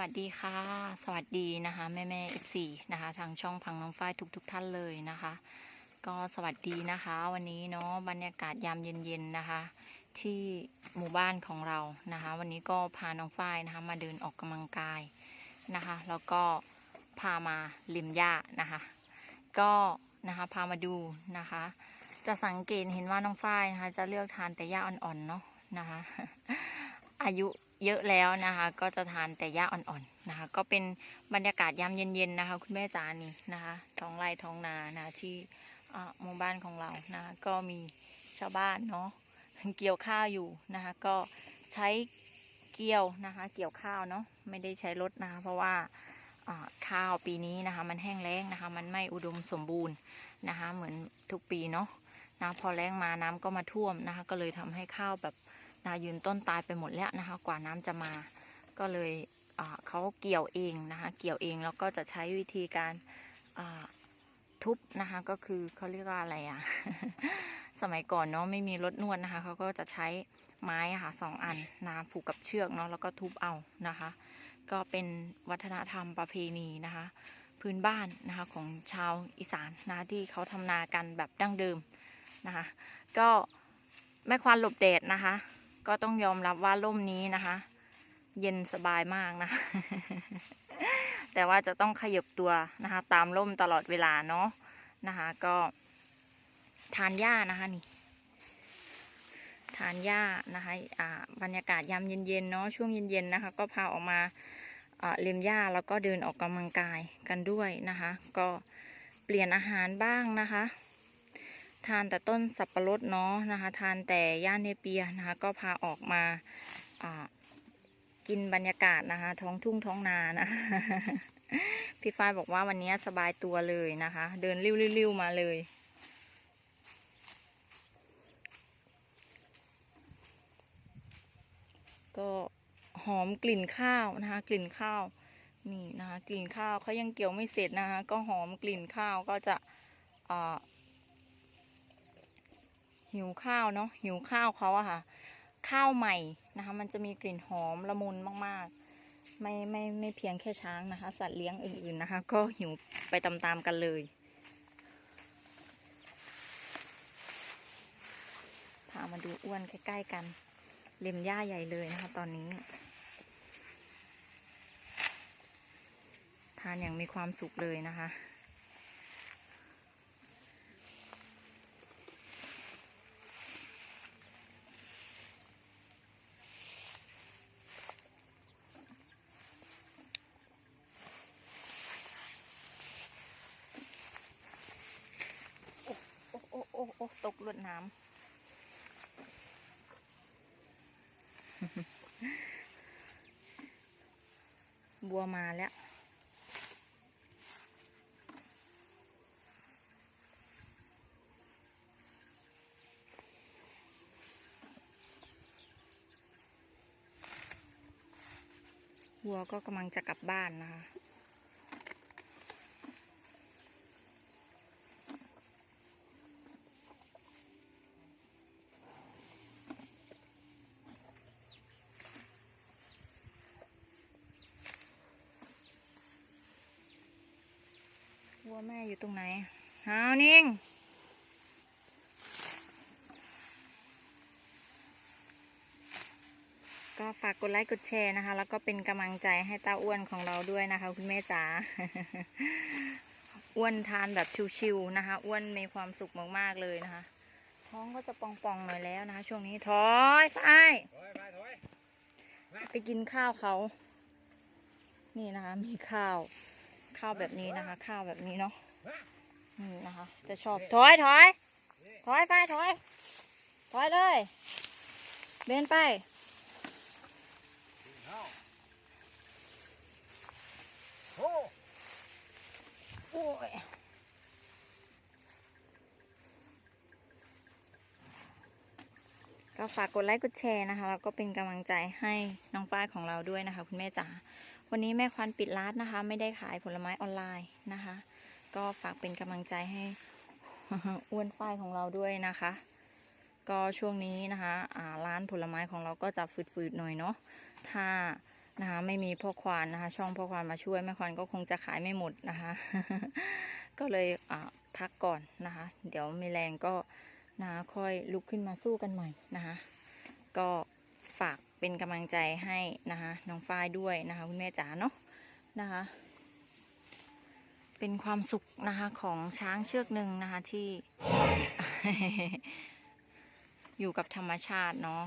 วัสดีค่ะ สวัสดีนะคะ แม่แม่เอฟซีนะคะ ทางช่องพังน้องฝ้ายทุกทุกๆท่านเลยนะคะ ก็สวัสดีนะคะ วันนี้เนาะบรรยากาศยามเย็นๆนะคะ ที่หมู่บ้านของเรานะคะ วันนี้ก็พาน้องฝ้ายนะคะ มาเดินออกกำลังกายนะคะ แล้วก็พามาริมหญ้านะคะ ก็นะคะพามาดูนะคะ จะสังเกตเห็นว่าน้องฝ้ายนะคะ จะเลือกทานแต่หญ้าอ่อนๆเนาะนะคะ อายุ เยอะแล้วนะคะ ก็จะทานแต่หญ้าอ่อนๆนะคะ ก็เป็นบรรยากาศยามเย็นๆนะคะ คุณแม่จ๋านี่นะคะ ท้องไร่ท้องนานะที่อ่าหมู่บ้านของเรานะคะก็มีชาวบ้านเนาะเกี่ยวข้าวอยู่นะคะ ก็ใช้เกี่ยวนะคะ เกี่ยวข้าวเนาะไม่ได้ใช้รถนะคะ เพราะว่าข้าวปีนี้นะคะ มันแห้งแล้งนะคะ มันไม่อุดมสมบูรณ์นะคะ เหมือนทุกปีเนาะนะพอแล้งมาน้ำก็มาท่วมนะคะ ก็เลยทำให้ข้าวแบบ นายืนต้นตายไปหมดแล้วนะคะ กว่าน้ำจะมา ก็เลยเขาเกี่ยวเองนะคะ เกี่ยวเองแล้วก็จะใช้วิธีการทุบนะคะ ก็คือเขาเรียกว่าอะไรอะสมัยก่อนเนาะไม่มีรถนวดนะคะเขาก็จะใช้ไม้ค่ะสองอันนะผูกกับเชือกเนาะแล้วก็ทุบเอานะคะ ก็เป็นวัฒนธรรมประเพณีนะคะ พื้นบ้านนะคะของชาวอีสานนะที่เขาทำนากันแบบดั้งเดิมนะคะ ก็แม่ควานหลบแดดนะคะ ก็ต้องยอมรับว่าร่มนี้นะคะ เย็นสบายมากนะ แต่ว่าจะต้องขยับตัวนะคะ ตามร่มตลอดเวลาเนาะนะคะ ก็ ทานหญ้านะคะนี่ทานหญ้านะคะอ่าบรรยากาศยามเย็นๆเนาะช่วงเย็นๆนะคะ ก็พาออกมาเลียมหญ้าแล้วก็เดินออกกำลังกายกันด้วยนะคะ ก็เปลี่ยนอาหารบ้างนะคะ ทานแต่ต้นสับปะรดเนาะนะคะ ทานแต่ย่าเนเปียนะคะ ก็พาออกมากินบรรยากาศนะคะ ท้องทุ่งท้องนานะพี่ฝ้ายบอกว่าวันนี้สบายตัวเลยนะคะ เดินริ้วๆๆมาเลยก็หอมกลิ่นข้าวนะคะ กลิ่นข้าวนี่นะคะ กลิ่นข้าวเขายังเกี่ยวไม่เสร็จนะคะ ก็หอมกลิ่นข้าวก็จะอ่า หิวข้าวเนาะหิวข้าวเขาอะค่ะ ข้าวใหม่นะคะ มันจะมีกลิ่นหอมละมุนมากๆ ไม่ไม่ไม่เพียงแค่ช้างนะคะ สัตว์เลี้ยงอื่นๆนะคะ ก็หิวไปตามๆกันเลย พามาดูอ้วนใกล้ๆกัน เล็มหญ้าใหญ่เลยนะคะ ตอนนี้ ทานอย่างมีความสุขเลยนะคะ โอ้โอ้โอ้โอ้ ตกลวดน้ำ บัวมาแล้ววัวก็กำลังจะกลับบ้านนะคะ วัวแม่อยู่ตรงไหนหาวนิ่ง ก็ฝากกดไลค์กดแชร์นะคะ แล้วก็เป็นกำลังใจให้ตาอ้วนของเราด้วยนะคะ คุณแม่จ๋าอ้วนทานแบบชิวๆนะคะ อ้วนมีความสุขมากๆเลยนะคะ ท้องก็จะปองๆหน่อยแล้วนะคะ ช่วงนี้ถอยไปถอยไปถอยไปกินข้าวเขา นี่นะคะ มีข้าว ข้าวแบบนี้นะคะ ข้าวแบบนี้เนาะนี่นะคะ จะชอบถอยถอยถอยไปถอยถอยเลยเดินไปเข้าโอ้โอ้ยก็ฝากกดไลค์กดแชร์นะคะแล้วก็เป็นกำลังใจให้น้องฝ้ายของเราด้วยนะคะ คุณแม่จ๋า วันนี้แม่ควันปิดร้านนะคะ ไม่ได้ขายผลไม้ออนไลน์นะคะ ก็ฝากเป็นกำลังใจให้อ้วนฝ้ายของเราด้วยนะคะ ก็ช่วงนี้นะคะอ่าร้านผลไม้ของเราก็จะฝืดๆหน่อยเนาะถ้านะคะไม่มีพ่อควานนะคะ ช่องพ่อควานมาช่วยแม่ควานก็คงจะขายไม่หมดนะคะ ก็เลยอ่าพักก่อนนะคะ เดี๋ยวมีแรงก็นะคะค่อยลุกขึ้นมาสู้กันใหม่นะคะ ก็ เป็นกำลังใจให้นะคะน้องฝ้ายด้วยนะคะคุณแม่จ๋าเนาะนะคะ เป็นความสุขนะคะของช้างเชือกหนึ่งนะคะที่ อยู่กับธรรมชาติเนาะ